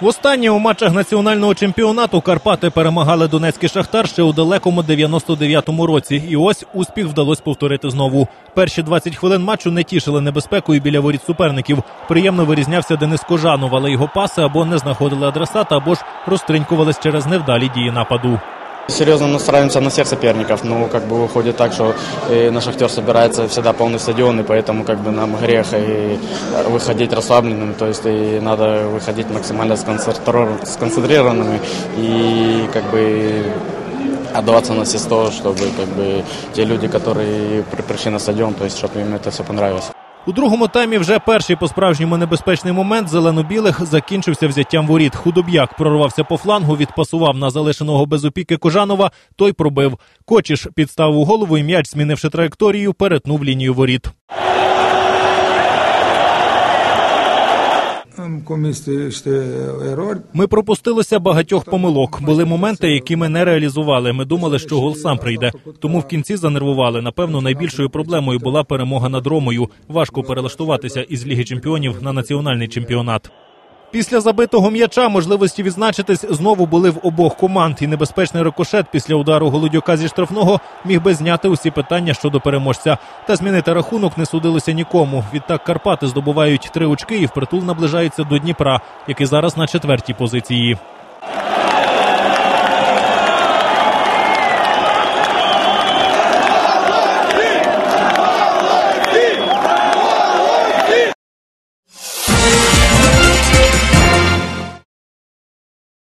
Востаннє у матчах національного чемпіонату Карпати перемагали Донецький Шахтар ще у далекому 99-му році. І ось успіх вдалося повторити знову. Перші 20 хвилин матчу не тішили небезпекою біля воріт суперників. Приємно вирізнявся Денис Кожанов, але його паси або не знаходили адресата, або ж розтринькувались через невдалі дії нападу. Серьезно настраиваемся на всех соперников, но как бы выходит так, что э, на Шахтер собирается всегда полный стадион, и поэтому как бы нам грех и выходить расслабленными, то есть и надо выходить максимально сконцентрированными, сконцентрированными и как бы отдаваться на все сто, чтобы как бы те люди, которые при- пришли на стадион, то есть чтобы им это все понравилось. У другому таймі вже перший по-справжньому небезпечний момент зелено-білих закінчився взяттям воріт. Худоб'як прорвався по флангу, відпасував на залишеного без опіки Кожанова. Той пробив. Кочіш підставив голову і м'яч, змінивши траєкторію, перетнув лінію воріт. Ми пропустилися багатьох помилок. Були моменти, які ми не реалізували. Ми думали, що гол сам прийде. Тому в кінці занервували. Напевно, найбільшою проблемою була перемога над Ромою. Важко перелаштуватися із Ліги Чемпіонів на національний чемпіонат. Після забитого м'яча можливості відзначитись знову були в обох команд, і небезпечний рикошет після удару Голодюка зі штрафного міг би зняти усі питання щодо переможця. Та змінити рахунок не судилося нікому. Відтак Карпати здобувають три очки і впритул наближаються до Дніпра, який зараз на четвертій позиції.